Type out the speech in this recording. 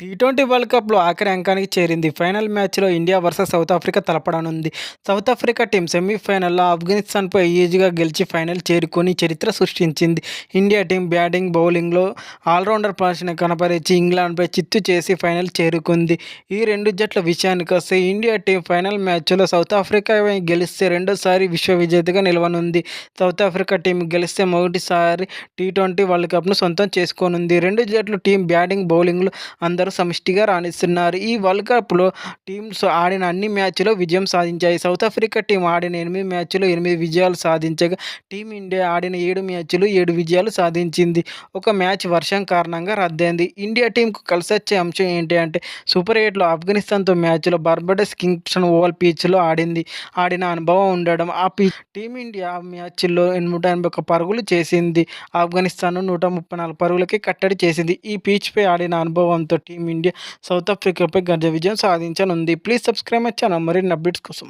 T twenty world కప్లో ఆఖరి అంకానికి చేరింది. ఫైనల్ మ్యాచ్లో ఇండియా వర్సెస్ సౌత్ ఆఫ్రికా తలపడనుంది. సౌత్ ఆఫ్రికా టీం సెమీఫైనల్లో ఆఫ్ఘనిస్తాన్పై ఈజీగా గెలిచి ఫైనల్ చేరుకొని చరిత్ర సృష్టించింది. ఇండియా టీం బ్యాటింగ్ బౌలింగ్లో ఆల్రౌండర్ ప్రదర్శన కనపరిచి ఇంగ్లాండ్పై చిత్తు చేసి ఫైనల్ చేరుకుంది. ఈ రెండు జట్ల విషయానికి వస్తే ఇండియా టీం ఫైనల్ మ్యాచ్లో సౌత్ ఆఫ్రికా గెలిస్తే రెండోసారి విశ్వ విజేతగా నిలవనుంది. సౌత్ ఆఫ్రికా టీం గెలిస్తే మొదటిసారి టీ ట్వంటీ వరల్డ్ కప్ను సొంతం చేసుకోనుంది. రెండు జట్లు టీం బ్యాటింగ్ బౌలింగ్లో అందరూ సమిష్టిగా రాణిస్తున్నారు. ఈ వరల్డ్ కప్లో టీమ్స్ ఆడిన అన్ని మ్యాచ్లో విజయం సాధించాయి. సౌత్ ఆఫ్రికా టీం ఆడిన ఎనిమిది మ్యాచ్లో ఎనిమిది విజయాలు సాధించగా టీమిండియా ఆడిన ఏడు మ్యాచ్లు ఏడు విజయాలు సాధించింది. ఒక మ్యాచ్ వర్షం కారణంగా రద్దయింది. ఇండియా టీంకు కలిసి వచ్చే అంశం ఏంటి అంటే సూపర్ ఎయిట్లో ఆఫ్ఘనిస్తాన్తో మ్యాచ్లో బర్బడస్ కింగ్స్టన్ ఓవల్ పిచ్లో ఆడింది. ఆడిన అనుభవం ఉండడం ఆ పిచ్ టీమిండియా మ్యాచ్లో నూట ఎనభై ఒక్క పరుగులు చేసింది. ఆఫ్ఘనిస్తాన్ నూట ముప్పై నాలుగు పరుగులకి కట్టడి చేసింది. ఈ పిచ్పై ఆడిన అనుభవంతో టీమిండియా సౌత్ ఆఫ్రికాపై ఘన విజయం సాధించనుంది. Please subscribe my channel. మరిన్ని అప్డేట్స్ కోసం